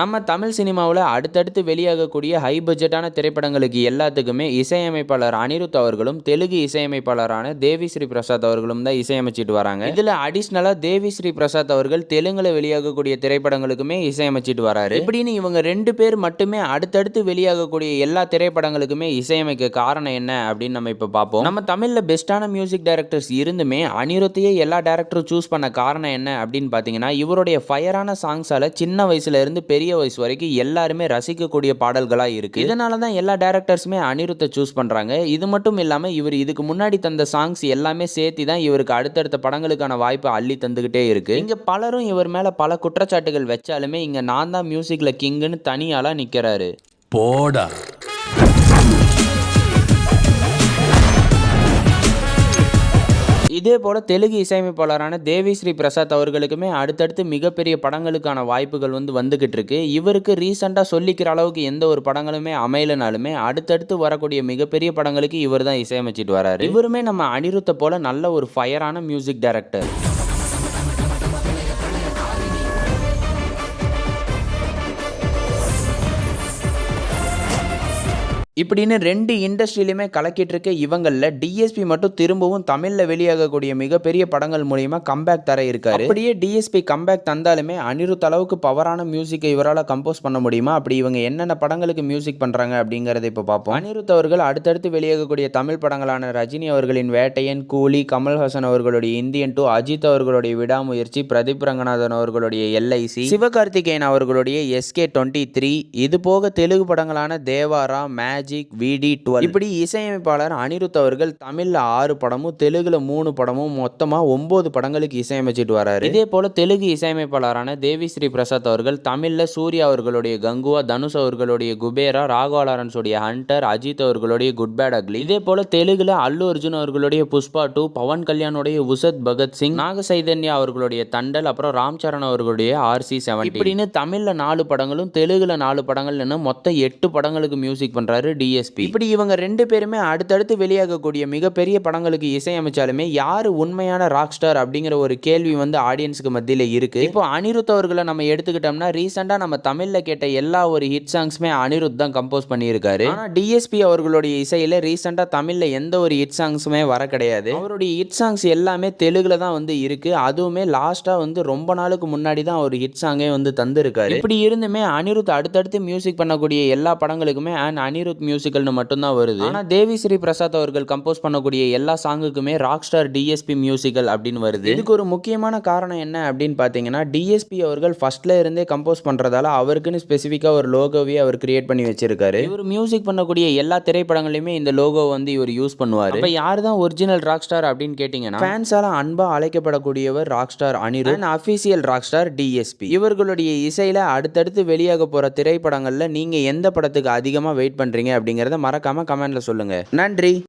நம்ம தமிழ் சினிமாவில் அடுத்தடுத்து வெளியாகக்கூடிய ஹை பட்ஜெட்டான திரைப்படங்களுக்கு எல்லாத்துக்குமே இசையமைப்பாளர் அனிருத் அவர்களும் தெலுங்கு இசையமைப்பாளரான தேவி ஸ்ரீ பிரசாத் அவர்களும் தான் இசையமைச்சிட்டு வராங்க. இதில் அடிஷ்னலாக தேவி ஸ்ரீ பிரசாத் அவர்கள் தெலுங்கில் வெளியாகக்கூடிய திரைப்படங்களுக்குமே இசையமைச்சிட்டு வராரு. இப்படின்னு இவங்க ரெண்டு பேர் மட்டுமே அடுத்தடுத்து வெளியாகக்கூடிய எல்லா திரைப்படங்களுக்குமே இசையமைக்க காரணம் என்ன அப்படின்னு நம்ம இப்போ பார்ப்போம் நம்ம தமிழில் பெஸ்ட்டான மியூசிக் டைரக்டர்ஸ் இருந்துமே அனிருத்தையே எல்லா டேரக்டரும் சூஸ் பண்ண காரணம் என்ன அப்படின்னு பார்த்தீங்கன்னா இவருடைய ஃபயரான சாங்ஸால் சின்ன வயசுலேருந்து பெரிய பெரிய வயசு வரைக்கும் எல்லாருமே ரசிக்கக்கூடிய பாடல்களாக இருக்கு. இதனால தான் எல்லா டேரக்டர்ஸுமே அனிருத்தை சூஸ் பண்ணுறாங்க இது மட்டும் இல்லாமல் இவர் இதுக்கு முன்னாடி தந்த சாங்ஸ் எல்லாமே சேர்த்து தான் இவருக்கு அடுத்தடுத்த படங்களுக்கான வாய்ப்பை அள்ளி தந்துக்கிட்டே இருக்கு. இங்கே பலரும் இவர் மேலே பல குற்றச்சாட்டுகள் வச்சாலுமே இங்கே நான் தான் மியூசிக்கில் கிங்குன்னு தனியாலாம் நிற்கிறாரு போடா. இதே போல் தெலுங்கு இசையமைப்பாளரான தேவி ஸ்ரீ பிரசாத் அவர்களுக்குமே அடுத்தடுத்து மிகப்பெரிய படங்களுக்கான வாய்ப்புகள் வந்து வந்துக்கிட்டு இருக்கு. இவருக்கு ரீசெண்டாக சொல்லிக்கிற அளவுக்கு எந்த ஒரு படங்களுமே அமையலனாலுமே அடுத்தடுத்து வரக்கூடிய மிகப்பெரிய படங்களுக்கு இவர் தான் இசையமைச்சிட்டு வராரு. இவருமே நம்ம அனிருத்தை போல நல்ல ஒரு ஃபயரான மியூசிக் டைரக்டர். இப்படின்னு ரெண்டு இண்டஸ்ட்ரியிலுமே கலக்கிட்டு இருக்க இவங்களில் டிஎஸ்பி மட்டும் திரும்பவும் தமிழில் வெளியாகக்கூடிய மிகப்பெரிய படங்கள் மூலியமாக கம்பேக் தர இருக்காரு. அப்படியே டிஎஸ்பி கம்பேக் தந்தாலுமே அனிருத் அளவுக்கு பவரான மியூசிக்கை இவரால் கம்போஸ் பண்ண முடியுமா? அப்படி இவங்க என்னென்ன படங்களுக்கு மியூசிக் பண்ணுறாங்க அப்படிங்கிறத இப்போ பார்ப்போம். அனிருத் அவர்கள் அடுத்தடுத்து வெளியாகக்கூடிய தமிழ் படங்களான ரஜினி அவர்களின் வேட்டையன் கூலி கமல்ஹாசன் அவர்களுடைய இந்தியன் டூ அஜித் அவர்களுடைய விடாமுயற்சி பிரதீப் ரங்கநாதன் அவர்களுடைய எல்ஐசி சிவகார்த்திகேயன் அவர்களுடைய எஸ்கே டுவெண்ட்டி த்ரீ இது போக தெலுங்கு படங்களான தேவாரா மேஜிக் விடி டுவெல் இப்படி இசையமைப்பாளர் அனிருத் அவர்கள் தமிழ்ல ஆறு படமும் தெலுங்குல மூணு படமும் மொத்தமா ஒன்பது படங்களுக்கு இசையமைச்சிட்டு வராரு. இதே போல தெலுங்கு இசையமைப்பாளரான தேவி ஸ்ரீ பிரசாத் அவர்கள் தமிழ்ல சூர்யா அவர்களுடைய கங்குவா தனுஷ் அவர்களுடைய குபேரா ராகவா லாரன்ஸுடைய ஹண்டர் அஜித் அவர்களுடைய குட் பேட் அக்லி. இதே போல தெலுங்குல அல்லு அர்ஜுன் அவர்களுடைய புஷ்பா டூ பவன் கல்யாணுடைய உசத் பகத்சிங் நாக சைதன்யா அவர்களுடைய தண்டல் அப்புறம் ராம் சரண் அவர்களுடைய ஆர்சி செவன் இப்படின்னு தமிழ்ல நாலு படங்களும் தெலுங்குல நாலு படங்கள்னு மொத்தம் எட்டு படங்களுக்கு மியூசிக் பண்றாரு டிஎஸ்பி இப்படி இவங்க ரெண்டு பேருமே அடுத்தடுத்து வெளியாகக்கூடிய மிகப்பெரிய படங்களுக்கு இசையமைச்சாலுமே யார் உண்மையான ராக் ஸ்டார் அப்படிங்கிற ஒரு கேள்வி வந்து ஆடியன்ஸுக்கு மத்தியில் இருக்கு. இப்போ அனிருத் அவர்களை நம்ம எடுத்துக்கிட்டோம்னா ரீசெண்டாக நம்ம தமிழில் கேட்ட எல்லா ஒரு ஹிட் சாங்ஸுமே அனிருத் தான் கம்போஸ் பண்ணியிருக்காரு. ஆனால் டிஎஸ்பி அவர்களுடைய இசையில் ரீசெண்டாக தமிழில் எந்த ஒரு ஹிட் சாங்ஸுமே வர கிடையாது. அவருடைய ஹிட் சாங்ஸ் எல்லாமே தெலுங்குல தான் வந்து இருக்கு. அதுவுமே லாஸ்ட்டாக வந்து ரொம்ப நாளுக்கு முன்னாடி தான் ஒரு ஹிட் சாங்கே வந்து தந்திருக்காரு. இப்படி இருந்துமே அனிருத் அடுத்தடுத்து மியூசிக் பண்ணக்கூடிய எல்லா படங்களுக்குமே அண்ட் அனிருத் மியூசிக்கல்னு மட்டும்தான் வருது. ஆனால் தேவி ஸ்ரீ பிரசாத் அவர்கள் கம்போஸ் பண்ணக்கூடிய எல்லா சாங்குக்குமே ராக் ஸ்டார் டிஎஸ்பி மியூசிக்கல் அப்படின்னு வருது. இதுக்கு ஒரு முக்கியமான காரணம் என்ன அப்படின்னு பார்த்தீங்கன்னா டிஎஸ்பி அவர்கள் ஃபர்ஸ்ட்ல இருந்தே கம்போஸ் பண்றதால அவருக்குன்னு ஸ்பெசிஃபிக்காக ஒரு லோகோவே அவர் கிரியேட் பண்ணி வச்சிருக்காரு. இவர் மியூசிக் பண்ணக்கூடிய எல்லா திரைப்படங்களையுமே இந்த லோகோ வந்து இவர் யூஸ் பண்ணுவார். இப்போ யார் தான் ஒரிஜினல் ராக் ஸ்டார் அப்படின்னு கேட்டிங்கன்னா ஃபேன்ஸால அன்பா அழைக்கப்படக்கூடியவர் rock star Anirudh official rock star DSP இவர்களுடைய இசையில அடுத்தடுத்து வெளியாக போற திரைப்படங்கள்ல நீங்க எந்த படத்துக்கு அதிகமாக வெயிட் பண்றீங்க? அப்படிங்கிறத மறக்காம கமெண்ட்ல சொல்லுங்க. நன்றி.